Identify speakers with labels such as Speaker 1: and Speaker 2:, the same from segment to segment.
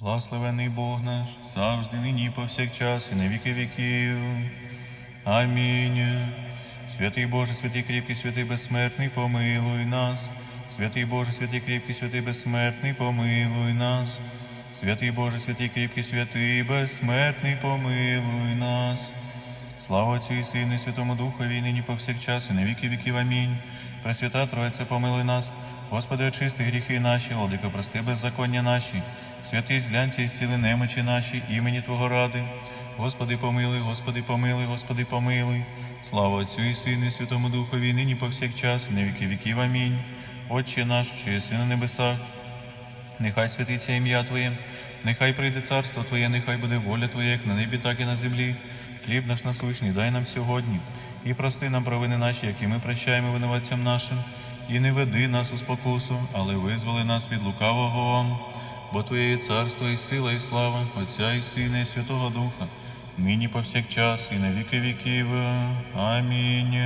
Speaker 1: Благословений Бог наш, завжди, нині, повсякчас, і на віки віків. Амінь. Святий Боже, святий кріпкий, святий безсмертний, помилуй нас. Святий Боже, святий кріпкий, святий безсмертний, помилуй нас. Святий Боже, святий кріпкий, святий безсмертний, помилуй нас. Слава Отцю і Сину, і Святому Духові, і нині повсякчас, і на віки віків. Амінь. Пресвята Троїця, помилуй нас. Господи, очисти гріхи наші, Владико, прости беззаконня наші. Святий зглянься і зціли немочі наші, імені Твого ради. Господи, помилуй, Господи, помилуй, Господи, помилуй. Слава Отцю і Сину, і Святому Духові, нині повсякчас, і на віки віків. Амінь. Отче наш, що єси на небесах, Нехай святиться ім'я Твоє, нехай прийде царство Твоє, нехай буде воля Твоя, як на небі, так і на землі. Хліб наш насущний дай нам сьогодні, і прости нам провини наші, які ми прощаємо винуватцям нашим, і не веди нас у спокусу, але визволи нас від лукавого. Бо Твоє є царство, і сила, і слава, Отця і Сина, і Святого Духа, нині повсякчас, і на віки віків. Амінь.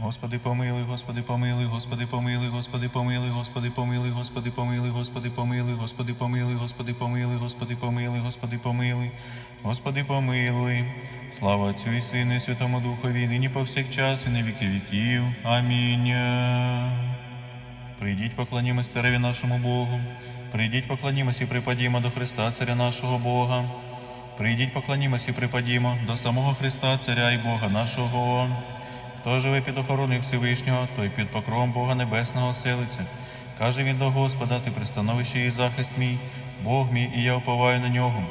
Speaker 1: Господи помилуй, Господи помилуй, Господи помилуй, Господи помилуй, Господи помилуй, Господи помилуй, Господи помилуй, Господи помилуй, Господи помилуй, Господи помилуй, Господи помилуй, Господи помилуй. Слава Отцю і Сину, і Святому Духові, нині повсякчас, і на віки віків. Амінь. Прийдіть, поклонімось цареві нашому Богу. Прийдіть, поклонімось і припадімо до Христа, царя нашого Бога. Прийдіть, поклонімось і припадімо до самого Христа, царя і Бога нашого. Хто живе під охороною Всевишнього, той під покровом Бога Небесного селиться. Каже він до Господа, ти пристановище і захист мій, Бог мій, і я уповаю на нього.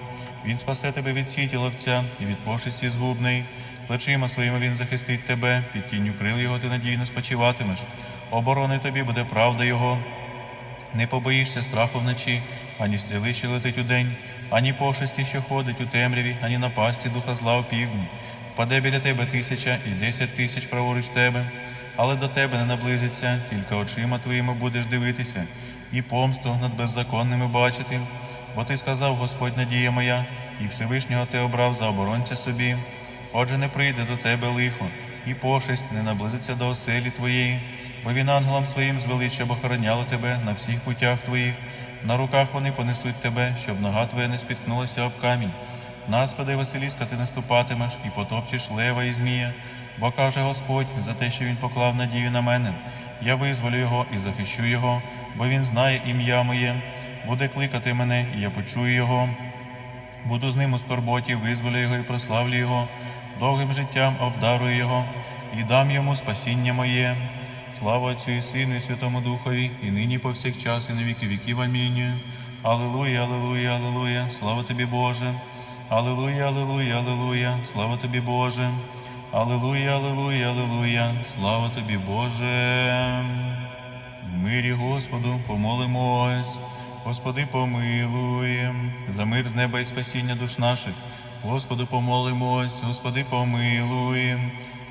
Speaker 1: Він спасе тебе від сіті ловця і від пошесті згубної. Плечима своїми він захистить тебе, під тінню крил його ти надійно спочиватимеш. Оборони тобі буде правда його. Не побоїшся страху вночі, ані стріли, що летить удень, ані пошесті, що ходить у темряві, ані напасті духа зла у півдні. Впаде біля тебе тисяча і десять тисяч праворуч тебе, але до тебе не наблизиться, тільки очима твоїми будеш дивитися, і помсту над беззаконними бачити. Бо ти сказав, Господь надія моя, і Всевишнього ти обрав за оборонця собі. Отже, не прийде до тебе лихо, і пошесть не наблизиться до оселі твоєї, бо він ангелам своїм звелить, щоб охороняли тебе на всіх путях твоїх. На руках вони понесуть тебе, щоб нога твоя не спіткнулася об камінь. На спади Василіска ти наступатимеш і потопчеш лева і змія, бо каже Господь за те, що він поклав надію на мене. Я визволю його і захищу його, бо він знає ім'я моє, буде кликати мене, і я почую його. Буду з ним у скорботі, визволю його і прославлю його, довгим життям обдарую його і дам йому спасіння моє. Слава Отцю і Сину, і Святому Духові, і нині повсякчас, і на віки віків. Амінь. Аллилуйя, аллилуйя, аллилуйя, слава тобі, Боже. Аллилуйя, аллилуйя, аллилуйя, слава тобі, Боже. Аллилуйя, аллилуйя, аллилуйя, слава тобі, Боже. В мирі Господу помолимось. Господи, помилуй, за мир з неба і спасіння душ наших. Господу помолимось, Господи, помилуй,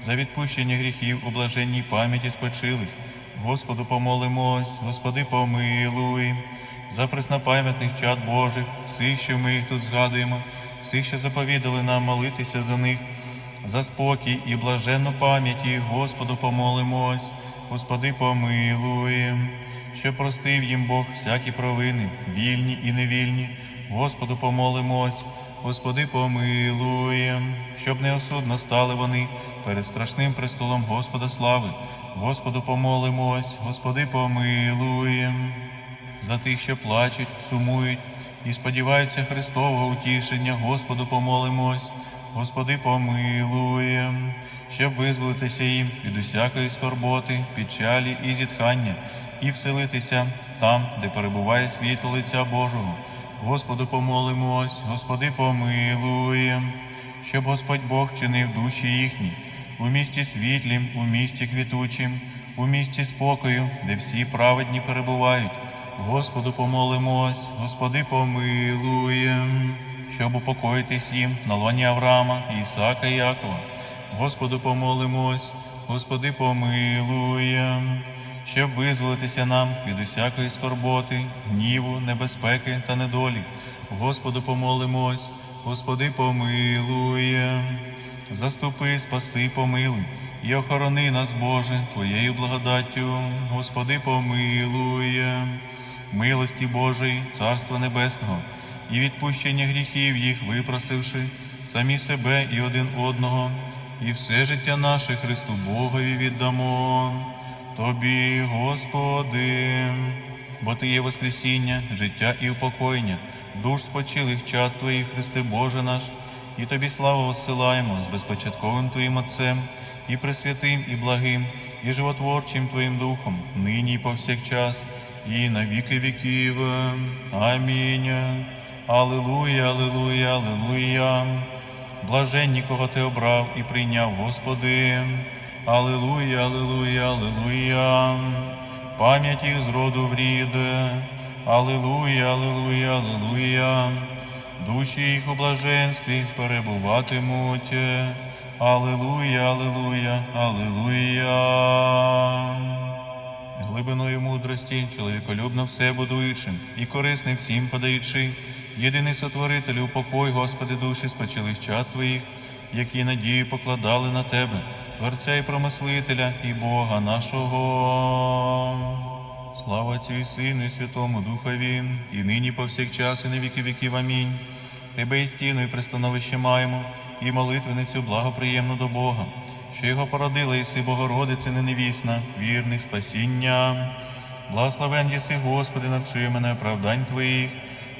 Speaker 1: за відпущення гріхів у блаженній пам'яті спочилих. Господу помолимось, Господи, помилуй, за преснопам'ятних чад Божих, всіх, що ми їх тут згадуємо, всіх, що заповідали нам молитися за них, за спокій і блаженну пам'яті, Господу помолимось, Господи, помилуй, що простив їм Бог всякі провини, вільні і невільні. Господу помолимось, Господи, помилуй, щоб неосудно стали вони перед страшним престолом Господа слави. Господу помолимось, Господи, помилуй, за тих, що плачуть, сумують і сподіваються Христового утішення. Господу помолимось, Господи, помилуй, щоб визволитися їм від усякої скорботи, печалі і зітхання, і вселитися там, де перебуває світло лиця Божого. Господу помолимось, Господи, помилуй, щоб Господь Бог чинив душі їхні у місті світлім, у місті квітучим, у місті спокою, де всі праведні перебувають. Господу помолимось, Господи, помилуй, щоб упокоїтись їм на лоні Авраама, Ісака і Якова. Господу помолимось, Господи, помилуй, щоб визволитися нам від усякої скорботи, гніву, небезпеки та недолі. Господу помолимось, Господи, помилуй, заступи, спаси, помилуй і охорони нас, Боже, Твоєю благодаттю, Господи, помилуй. милості Божої, Царства Небесного, і відпущення гріхів їх випросивши, самі себе і один одного, і все життя наше Христу Богові віддамо. Тобі, Господи, бо Ти є Воскресіння, життя і упокоєння, душ спочилих чад Твоїх, Христе Боже наш, і Тобі славу осилаємо з безпочатковим Твоїм Отцем, і пресвятим, і благим, і животворчим Твоїм Духом, нині і повсякчас, і на віки віків. Амінь. Аллилуйя, аллилуйя, аллилуйя. Блаженні, кого ти обрав і прийняв, Господи. Аллилуйя, аллилуйя, аллилуйя. Пам'ять їх з роду в рід. Аллилуйя, аллилуйя, аллилуйя. Душі їх у блаженстві перебуватимуть. Аллилуйя, аллилуйя, аллилуйя. Глибиною мудрості, чоловіколюбно все будуючим і корисним всім подаючи, єдиний сотворителю, упокой, Господи, душі спочилих чад Твоїх, які надію покладали на Тебе, Творця і промислителя і Бога нашого. Слава і Сину, і Святому Духові, і нині повсякчас, і на віки віків. Амінь. Тебе і стіну, і пристановище маємо, і молитвеницю благоприємну до Бога, що його породила Іси Богородице неневісна, вірних спасіння. Благословен єси, Господи, навчи мене оправдань Твоїх.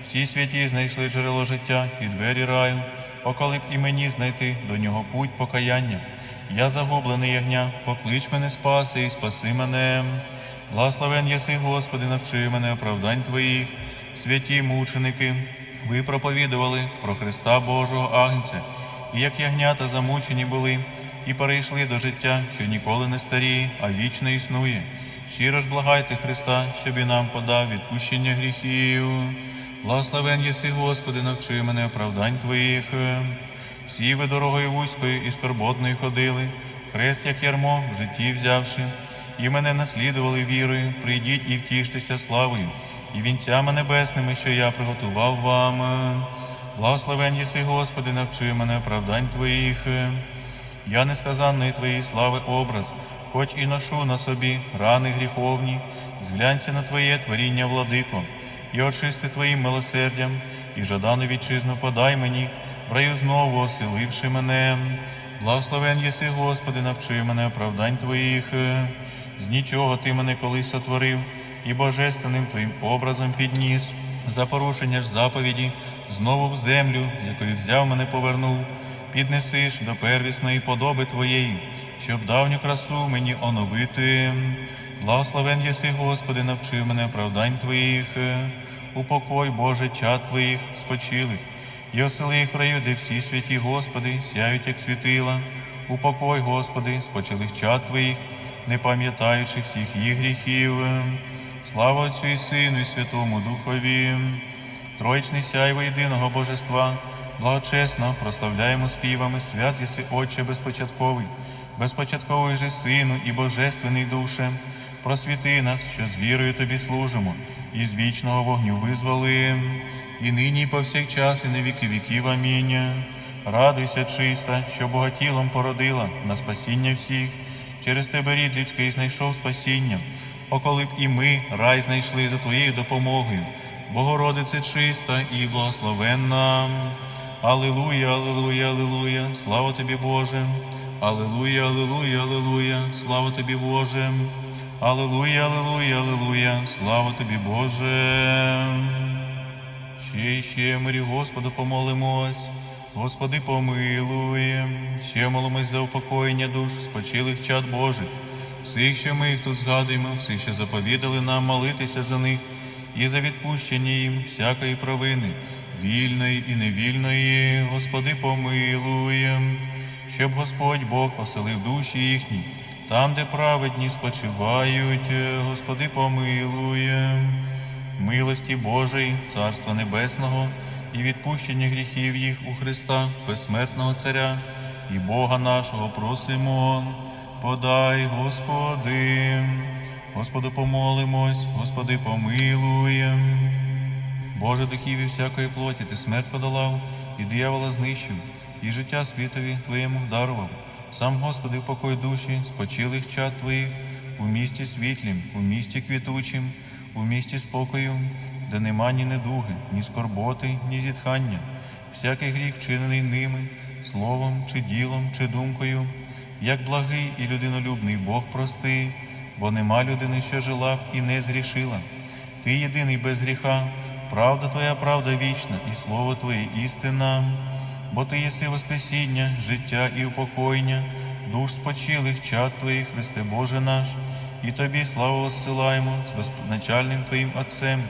Speaker 1: Всі святі знайшли джерело життя і двері раю, околи б і мені знайти до нього путь покаяння. Я загублений ягня, поклич мене спаси і спаси мене. Благословен єси, Господи, навчи мене оправдань Твоїх, святі мученики, ви проповідували про Христа Божого Агнця, і як ягнята замучені були, і перейшли до життя, що ніколи не старіє, а вічно існує. Щиро ж благайте Христа, щоб і нам подав відпущення гріхів. Благословен єси, Господи, навчи мене оправдань Твоїх. Всі ви дорогою вузькою і скорботною ходили, хрест, як ярмо, в житті взявши, і мене наслідували вірою, прийдіть і втіштеся славою, і вінцями небесними, що я приготував вам. Благословен єси, Господи, навчи мене оправдань Твоїх. Я несказанної Твоєї слави образ, хоч і ношу на собі рани гріховні, зглянься на Твоє творіння, владико, і очисти Твоїм милосердям, і жадану вітчизну подай мені, раю знову оселивши мене. Благословен єси, Господи, навчи мене оправдань Твоїх. З нічого Ти мене колись сотворив, і божественним Твоїм образом підніс. За порушення ж заповіді знову в землю, з якої взяв мене повернув, піднесиш до первісної подоби Твоєї, щоб давню красу мені оновити. Благословен єси, Господи, навчи мене оправдань Твоїх, упокой, Боже, чад Твоїх спочилих, і осели їх раю, де всі святі, Господи, сяють, як світила. Упокой, Господи, спочилих чад Твоїх, не пам'ятаючи всіх їх гріхів. Слава Отцю і Сину, і Святому Духові. Троїчний сяйво єдиного Божества, благочесно прославляємо співами, свят єси Отче безпочатковий, безпочатковий же Сину і Божественний Душе, просвіти нас, що з вірою Тобі служимо, і з вічного вогню визволи, і нині, і повсякчас, і на віки віків. Амінь. Радуйся, чиста, що богатілом породила на спасіння всіх, через тебе рід людський знайшов спасіння. О, коли б і ми рай знайшли за Твоєю допомогою, Богородице чиста і благословенна. Аллилуйя, аллилуйя, аллилуйя, слава тобі, Боже. Аллилуйя, аллилуйя, аллилуйя, слава тобі, Боже. Аллилуйя, аллилуйя, аллилуйя, слава тобі, Боже. Ще й ще мирі Господу помолимось. Господи, помилуй. Ще молимось за упокоєння душ, спочилих чад Божих. Всіх, що ми їх тут згадуємо, всіх, що заповідали нам молитися за них, і за відпущення їм всякої провини, вільної і невільної, Господи, помилуй, щоб Господь Бог оселив душі їхні, там, де праведні спочивають, Господи, помилуй, милості Божої, Царства Небесного і відпущення гріхів їх у Христа, безсмертного Царя і Бога нашого просимо. Подай, Господи, Господу помолимось, Господи, помилуєм. Боже духів і всякої плоті, ти смерть подолав, і диявола знищив, і життя світові Твоєму дарував. Сам, Господи, впокой душі, спочилих чад Твоїх, у місті світлім, у місті квітучим, у місті спокою, де нема ні недуги, ні скорботи, ні зітхання, всякий гріх вчинений ними, словом чи ділом, чи думкою, як благий і людинолюбний Бог прости, бо нема людини, що жила б і не згрішила. Ти єдиний без гріха, правда Твоя правда вічна, і слово Твоє істина, бо Ти єси Воскресіння, життя і упокоєння, душ спочилих чад Твоїх, Христе Боже наш, і Тобі славу воссилаємо з безначальним Твоїм Отцем,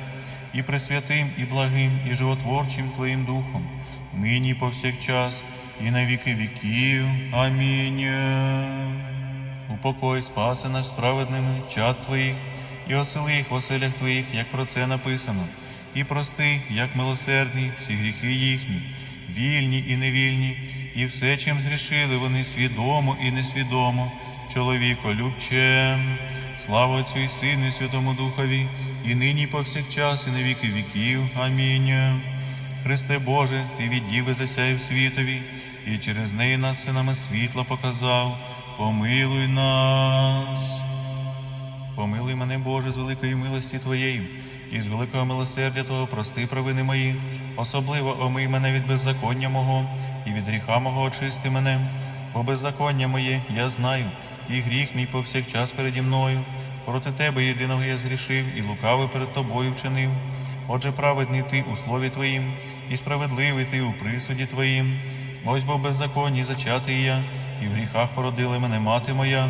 Speaker 1: і пресвятим, і благим, і животворчим Твоїм Духом, нині повсякчас, і на віки віків. Амінь. Упокой, спаси наш справедними чад Твоїх, і осели їх в оселях Твоїх, як про це написано, і прости, як милосердний, всі гріхи їхні, вільні і невільні, і все, чим згрішили вони свідомо і несвідомо, чоловіко любчем. Слава Отцю і Сину, і Святому Духові, і нині, і повсякчас, і на віки віків. Амінь. Христе Боже, Ти від діви засяяв світові, і через неї нас синами світла показав. Помилуй нас. Помилуй мене, Боже, з великої милості Твоєї, і з великого милосердя Твого прости провини мої, особливо омий мене від беззаконня мого, і від гріха мого очисти мене, бо беззаконня моє я знаю, і гріх мій повсякчас переді мною. Проти Тебе єдиного я згрішив, і лукавий перед Тобою вчинив. Отже, праведний ти у слові Твоїм, і справедливий ти у присуді Твоїм. Ось бо беззаконні зачатий я, і в гріхах породила мене мати моя.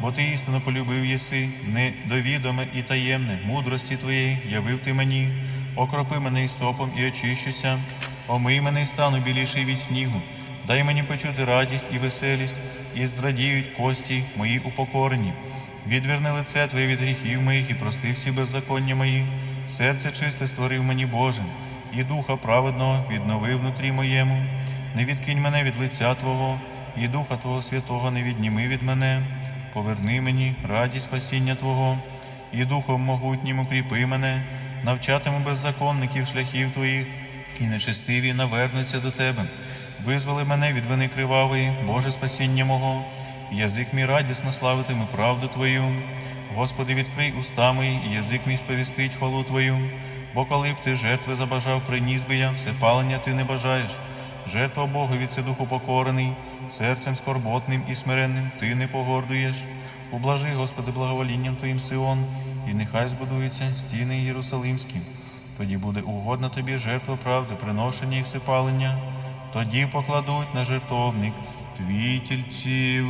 Speaker 1: Бо ти істинно полюбив єси, недовідоме і таємне, мудрості твоєї явив ти мені, окропи мене із сопом і очищуся, омий мене і стану біліший від снігу, дай мені почути радість і веселість, і здрадіють кості мої упокорені. Відверни лице Твоє від гріхів моїх і прости всі беззаконня мої. Серце чисте створив мені Боже, і духа праведного віднови внутрі моєму. Не відкинь мене від лиця Твого, і Духа Твого Святого не відніми від мене. Поверни мені радість спасіння Твого, і Духом могутнім укріпи мене, навчатиму беззаконників шляхів Твоїх, і нечестиві навернуться до Тебе. Визволи мене від вини кривавої, Боже спасіння мого, язик мій радісно славитиме правду Твою. Господи, відкрий уста мої, і язик мій сповістить хвалу Твою. Бо коли б ти жертви забажав, приніс би я, все палення ти не бажаєш. Жертва Богові це дух упокорений, серцем скорботним і смиренним ти не погордуєш. Ублажи, Господи, благоволінням Твоїм Сион, і нехай збудуються стіни Єрусалимські. Тоді буде угодна тобі жертва правди, приношення і всепалення. Тоді покладуть на жертовник твій тільців.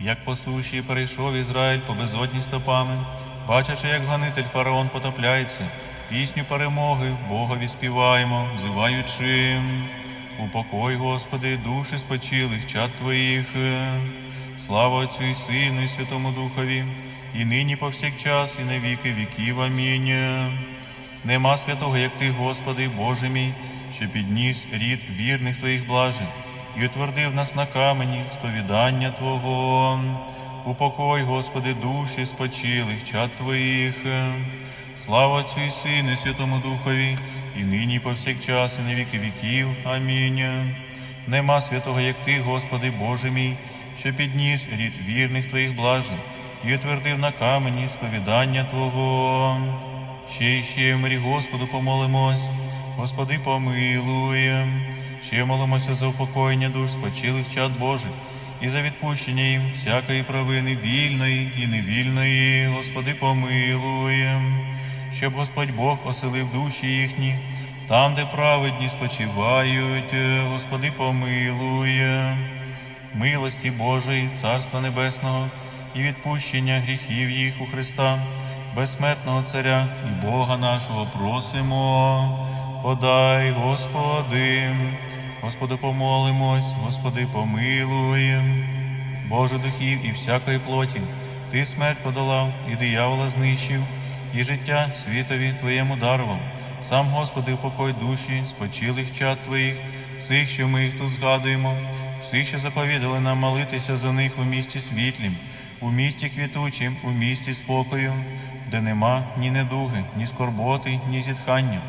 Speaker 1: Як по суші перейшов Ізраїль по безодні стопами, бачачи, як гонитель фараон потопляється, пісню перемоги Богові співаємо, взиваючи. Упокой, Господи, душі спочилих чад Твоїх. Слава Отцю і Сину, і Святому Духові, і нині повсякчас, і на віки віків. Амінь. Нема святого, як Ти, Господи, Боже мій, що підніс рід вірних Твоїх блажень і утвердив нас на камені сповідання Твого. Упокой, Господи, душі спочилих чад Твоїх. Слава Отцю і Сину, і Святому Духові, і нині, і повсякчас, і на віки віків. Амінь. Нема святого, як Ти, Господи, Боже мій, що підніс рід вірних Твоїх блажень і утвердив на камені сповідання Твого. Ще і ще в мирі Господу помолимось, Господи, помилуй. Ще молимося за упокоєння душ спочилих чад Божих і за відпущення їм всякої провини вільної і невільної, Господи, помилуй. Щоб Господь Бог оселив душі їхні, там, де праведні спочивають, Господи, помилуй. Милості Божої, Царства Небесного і відпущення гріхів їх у Христа, безсмертного Царя і Бога нашого просимо. Подай, Господи, Господи, помолимось, Господи, помилуй. Боже духів і всякої плоті, Ти смерть подолав і диявола знищив, і життя світові Твоєму дарував. Сам, Господи, упокой душі, спочилих чад Твоїх, всіх, що ми їх тут згадуємо, всіх, що заповідали нам молитися за них у місті світлім, у місті квітучим, у місті спокою, де нема ні недуги, ні скорботи, ні зітхання,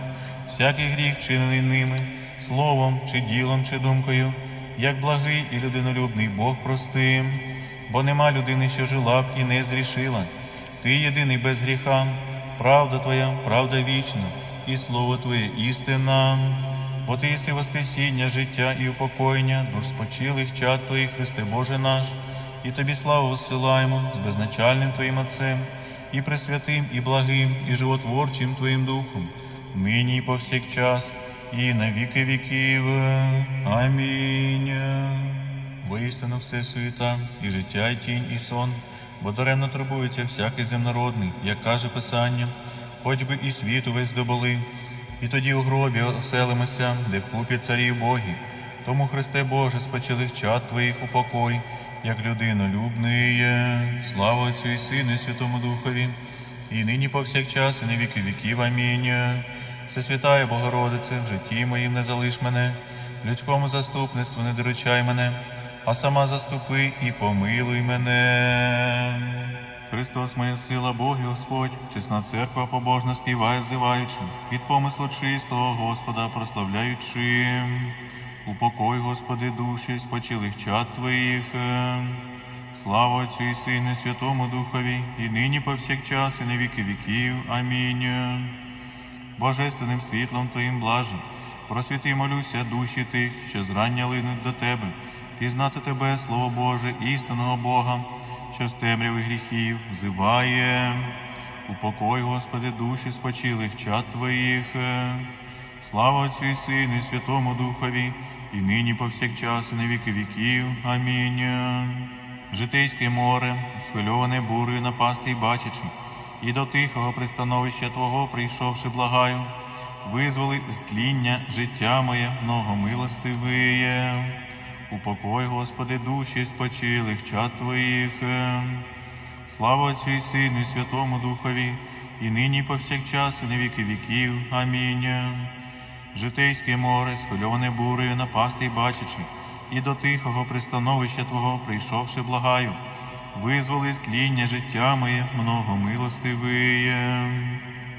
Speaker 1: всякий гріх, вчинений ними, словом чи ділом, чи думкою, як благий і людинолюбний Бог простим, бо нема людини, що жила б і не зрішила. Ти єдиний без гріха, правда Твоя, правда вічна, і слово Твоє істина. Бо Ти єси воскресіння, життя і упокоєння, душ спочилих чад Твоїх, Христе Боже наш, і Тобі славу висилаємо з безначальним Твоїм Отцем, і пресвятим, і благим, і животворчим Твоїм Духом, нині і повсякчас, і на віки віків. Амінь. Воістину все суєта, і життя, і тінь, і сон, бо даремно турбується всякий земнородний, як каже Писання, хоч би і світу весь доболи, і тоді у гробі оселимося, де вкупі царі боги. Тому, Христе Боже, спочилих чад Твоїх упокой, як людинолюбний. Слава Отцю і Сину, і Святому Духові, і нині повсякчас, і на віки віків. Амінь. Всесвятая Богородице, в житті моїм не залиш мене, людському заступництву не доручай мене, а сама заступи і помилуй мене. Христос, моя сила, Бог і Господь, чесна церква побожна співає, взиваючи, від помислу чистого Господа прославляючи. Упокой, Господи, душі спочилих чад Твоїх. Слава Отцю і Сину, Святому Духові, і нині повсякчас, і на віки віків. Амінь. Божественним світлом Твоїм блажен, просвіти, молюся, душі тих, що зрання линуть до Тебе, пізнати Тебе, Слово Боже, істинного Бога, що з темряви гріхів взиває. Упокой, Господи, душі спочилих чад Твоїх. Слава Отцю і Сину, і Святому Духові, і нині повсякчас, і на віки віків. Амінь. Житейське море, схвильоване бурею напасти й бачачи, і до тихого пристановища Твого, прийшовши, благаю, визволи з тління життя моє, многомилостивиє. Упокой, Господи, душі спочилих чад Твоїх. Слава Отцю і Сину, і Святому Духові, і нині і повсякчас, і на віки віків. Амінь. Житейське море, схвильоване бурею, напасти й бачачи, і до тихого пристановища Твого, прийшовши, благаю, визволи з тління життя моє, многомилостивиє.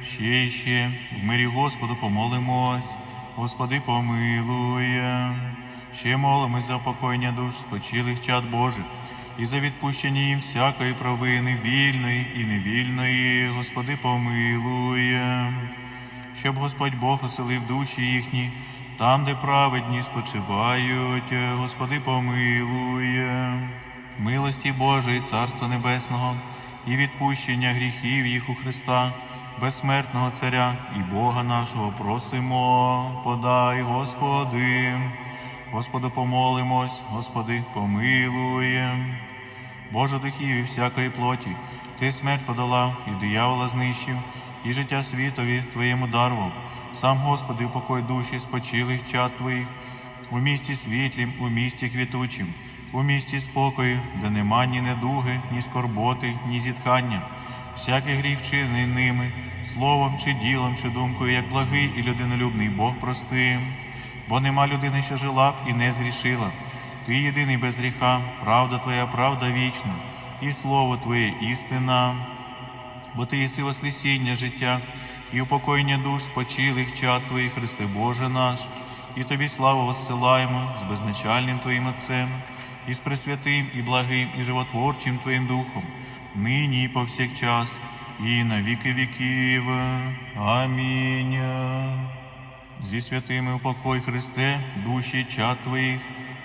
Speaker 1: Ще й ще, в мирі Господу помолимось, Господи помилує. Ще молимось за упокоєння душ спочилих чад Божих, і за відпущення їм всякої провини, вільної і невільної, Господи помилує. Щоб Господь Бог оселив душі їхні, там, де праведні спочивають, Господи помилує. Милості Божої, Царства Небесного і відпущення гріхів їх у Христа, безсмертного Царя і Бога нашого просимо, подай, Господи. Господу помолимось, Господи, помилуєм. Боже духів і всякої плоті, Ти смерть подолав і диявола знищив, і життя світові Твоєму дарував. Сам, Господи, упокой душі спочилих чад Твоїх, у місті світлім, у місті квітучим, у місті спокою, де нема ні недуги, ні скорботи, ні зітхання. Всякий гріх вчинений ними, словом чи ділом, чи думкою, як благий і людинолюбний Бог простим. Бо нема людини, що жила б і не згрішила. Ти єдиний без гріха, правда Твоя, правда вічна, і слово Твоє істина. Бо Ти єси воскресіння життя і упокоєння душ спочилих чад Твоїх, Христе Боже наш, і Тобі славу воссилаємо з безначальним Твоїм Отцем, і з пресвятим, і благим, і животворчим Твоїм Духом, нині і повсякчас, і на віки віків. Амінь. Зі святими упокой Христе, душі чад Твоїх,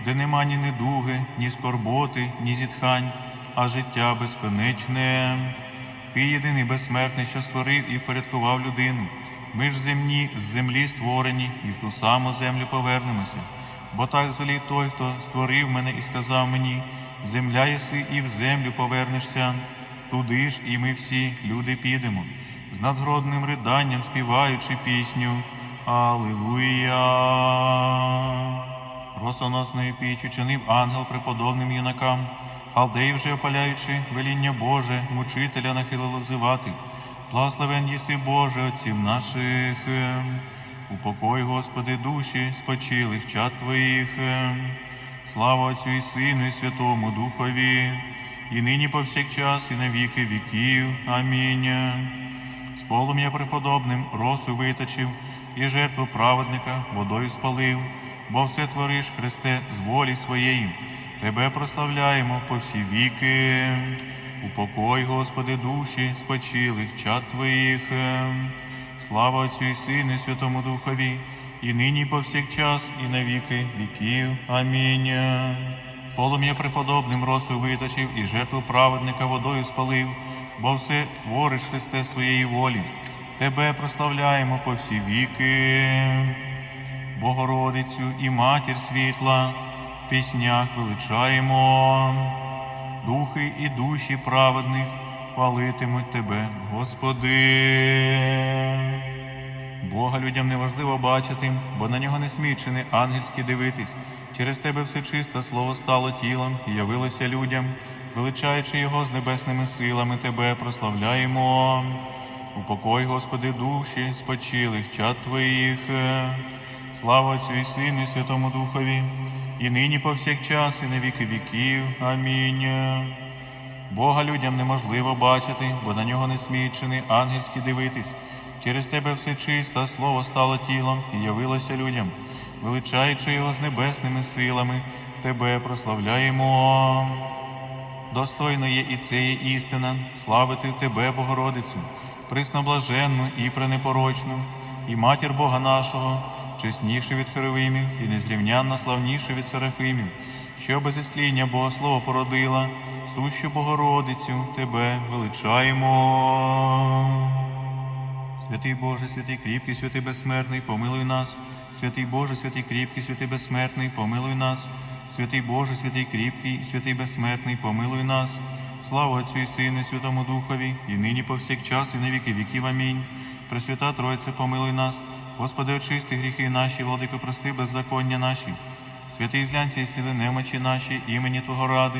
Speaker 1: де нема ні недуги, ні скорботи, ні зітхань, а життя безконечне. Ти єдиний безсмертний, що створив і впорядкував людину. Ми ж земні з землі створені, і в ту саму землю повернемося. Бо так звелів той, хто створив мене і сказав мені: земля єси і в землю повернешся. Туди ж і ми всі, люди, підемо, з надгродним риданням співаючи пісню. Аллилуйя. Росоносною піч учинив ангел преподобним юнакам, халдей вже опаляючи веління Боже, мучителя нахилило взивати. Благословен єси Боже, отців наших. Упокой, Господи, душі спочилих чад Твоїх. Слава Отцю і Сину, і Святому Духові, і нині повсякчас, і на віки віків. Амінь. З полум'я преподобним росу виточив, і жертву праведника водою спалив, бо все твориш, Христе, з волі своєї. Тебе прославляємо по всі віки. Упокой, Господи, душі спочилих чад Твоїх. Слава Отцю і Сину, і Святому Духові, і нині, і повсякчас, і на віки віків. Амінь. Полум'я преподобним росу виточив, і жертву праведника водою спалив, бо все твориш Христе своєї волі. Тебе прославляємо по всі віки. Богородицю і матір світла, в піснях величаємо, духи і душі праведних хвалитимуть тебе, Господи. Бога людям неможливо бачити, бо на нього не смічений ангельські дивитись. Через тебе все чисте слово стало тілом і явилося людям, величаючи його з небесними силами, тебе прославляємо. Упокой, Господи, душі спочилих чад Твоїх. Слава Отцю і Сину, і Святому Духові, і нині повсякчас, і на віки віків. Амінь. Бога людям неможливо бачити, бо на нього не смічений ангельські дивитись. Через тебе все чисте, слово стало тілом і явилося людям, величаючи його з небесними силами, тебе прославляємо. Достойно є і це є істина, славити Тебе, Богородицю, присноблаженну і пренепорочну, і матір Бога нашого, чесніше від Херовимів і незрівнянно славніше від Серафимів, що без істління Богослова породила, сущу Богородицю Тебе величаємо. Святий Боже, святий кріпкий, святий безсмертний, помилуй нас. Святий Боже, святий кріпкий, святий безсмертний, помилуй нас. Святий Боже, святий кріпкий, святий безсмертний, помилуй нас. Слава Отцю і Сину, і Святому Духові, і нині повсякчас, і на віки віків. Амінь. Пресвята Тройце, помилуй нас. Господи, очисти гріхи наші, владико, прости беззаконня наші. Святий зглянься і зціли немочі наші, імені Твого ради.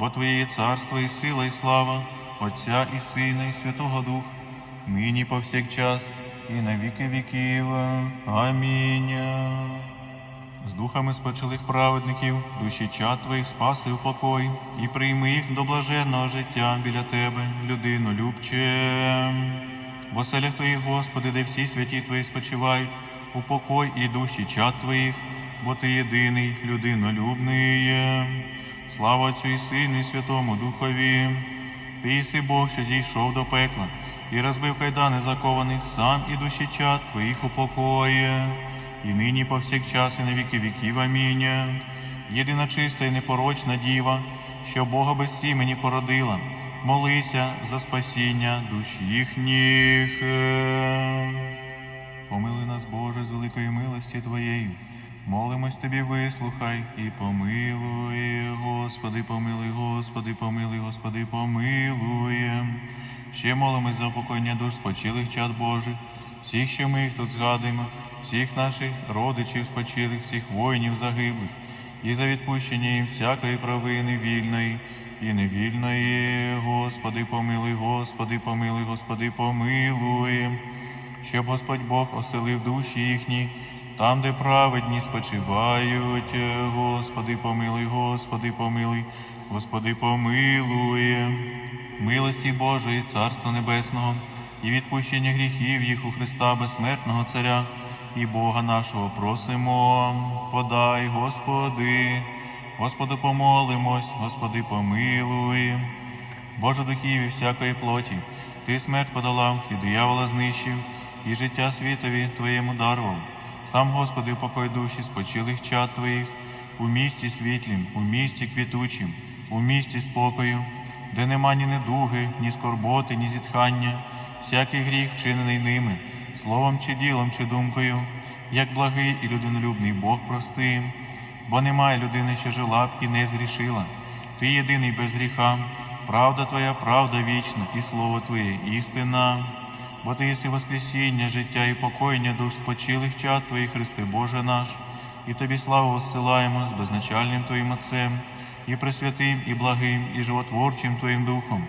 Speaker 1: Бо Твоє є царство і сила, і слава, Отця і Сина, і Святого Духа, нині повсякчас, і на віки віків. Амінь. З духами спочилих праведників, душі чад твоїх спаси упокой, і прийми їх до блаженного життя біля тебе, людину любче. В оселях твоїх, Господи, де всі святі твої спочивають, упокой і душі чад твоїх, бо ти єдиний, людинолюбний. Слава Отцю і Сину, і Святому Духові. Ти єси Бог, що зійшов до пекла, і розбив кайдани закованих, сам і душі чад твоїх упокоє, і нині повсякчас, і на віки віків. Амінь. Єдина чиста і непорочна діва, що Бога без сімені породила, молися за спасіння душ їхніх. Помилуй нас, Боже, з великої милості Твоєї. Молимось тобі, вислухай і помилуй, Господи, помилуй, Господи, помилуй, Господи, помилуй. Ще молимось за упокоєння душ спочилих чад Божих, всіх, що ми їх тут згадуємо, всіх наших родичів спочилих, всіх воїнів загиблих, і за відпущення їм всякої провини вільної і невільної. Господи, помилуй, Господи, помилуй, Господи, помилуй, щоб Господь Бог оселив душі їхні. Там, де праведні спочивають, Господи, помилуй, Господи, помилуй, Господи, помилуй, милості Божої, Царства Небесного і відпущення гріхів їх у Христа безсмертного Царя і Бога нашого просимо, подай, Господи, Господу помолимось, Господи, помилуй, Боже духів і всякої плоті, Ти смерть подолав, і диявола знищив, і життя світові Твоєму дарував. Сам, Господи, упокой душі спочилих чад Твоїх, у місті світлім, у місті квітучим, у місті спокою, де нема ні недуги, ні скорботи, ні зітхання, всякий гріх, вчинений ними, словом чи ділом, чи думкою, як благий і людинолюбний Бог прости, бо немає людини, що жила б і не згрішила. Ти єдиний без гріха, правда Твоя, правда вічна, і слово Твоє істина. Бо ти єси Воскресіння, життя і покоєння душ спочилих чад Твоїх, Христи Боже наш, і Тобі славу воссилаємо з безначальним Твоїм Отцем, і пресвятим, і благим, і животворчим Твоїм Духом,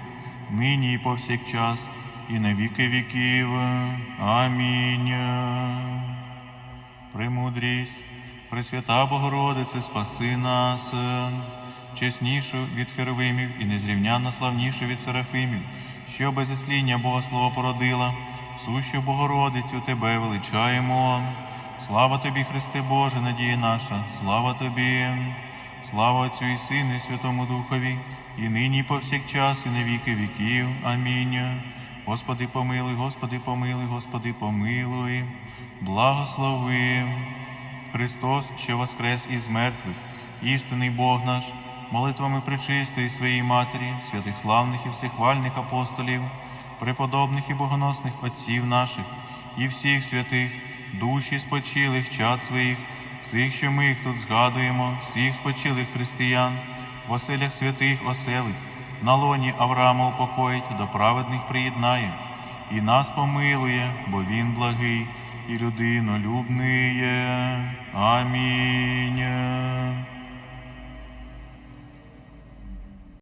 Speaker 1: нині і повсякчас, і на віки віків. Амінь. Премудрість, Пресвята Богородице, спаси нас, чеснішу від херовимів і незрівнянно славнішу від серафимів, що без ісління Богослова породила, сущу Богородицю Тебе величаємо. Слава Тобі, Христе Боже, надія наша, слава Тобі, слава Отцю і Сину, і Святому Духові, і нині, і повсякчас, і на віки віків. Амінь. Господи, помилуй, Господи, помилуй, Господи, помилуй, благослови. Христос, що воскрес із мертвих, істинний Бог наш, молитвами причистої своєї Матері, святих славних і всехвальних апостолів, преподобних і богоносних отців наших і всіх святих, душі спочилих чад своїх, всіх, що ми їх тут згадуємо, всіх спочилих християн, в оселях святих оселить, на лоні Авраама упокоїть, до праведних приєднає, і нас помилує, бо він благий і людинолюбний. є. Амінь.